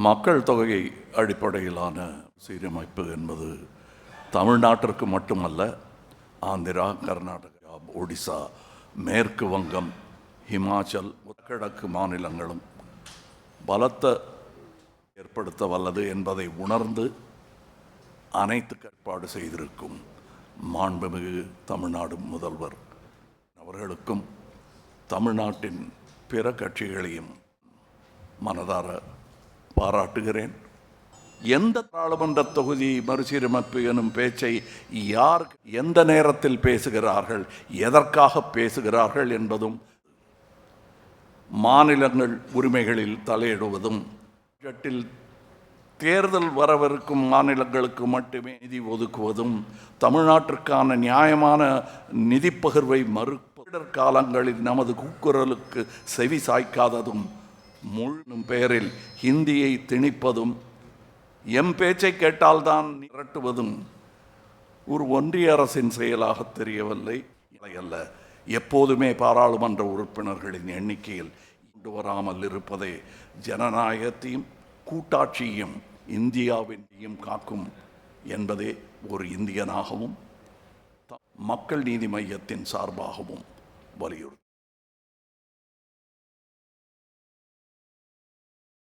மக்கள் தொகை அடிப்படையிலான சீரமைப்பு என்பது தமிழ்நாட்டிற்கு மட்டுமல்ல ஆந்திரா கர்நாடகா ஒடிசா மேற்கு வங்கம் ஹிமாச்சல் கிழக்கு மாநிலங்களும் பலத்த ஏற்படுத்த வல்லது என்பதை உணர்ந்து அனைத்து ஏற்பாடு செய்திருக்கும் மாண்புமிகு தமிழ்நாடு முதல்வர் அவர்களுக்கும் தமிழ்நாட்டின் பிற கட்சிகளையும் மனதார பாராட்டுகிறேன். எந்த பாராளுமன்ற தொகுதி மறுசீரமைப்பு எனும் பேச்சை யார் எந்த நேரத்தில் பேசுகிறார்கள் எதற்காக பேசுகிறார்கள் என்பதும் மாநிலங்கள் உரிமைகளில் தலையிடுவதும் பட்ஜெட்டில் தேர்தல் வரவிருக்கும் மாநிலங்களுக்கு மட்டுமே நிதி ஒதுக்குவதும் தமிழ்நாட்டிற்கான நியாயமான நிதி பகிர்வை மறுப்பிடர் காலங்களில் நமது கூக்குரலுக்கு செவி சாய்க்காததும் முழுனும் பெயரில் ஹிந்தியை திணிப்பதும் எம் பேச்சை கேட்டால்தான் நிரட்டுவதும் ஒரு ஒன்றிய அரசின் செயலாக தெரியவில்லை. அல்ல. எப்போதுமே பாராளுமன்ற உறுப்பினர்களின் எண்ணிக்கையில் கொண்டு வராமல் இருப்பதே ஜனநாயகத்தையும் கூட்டாட்சியையும் இந்தியாவினையும் காக்கும் என்பதே ஒரு இந்தியனாகவும் மக்கள் நீதி மையத்தின் சார்பாகவும் வலியுறுத்தும்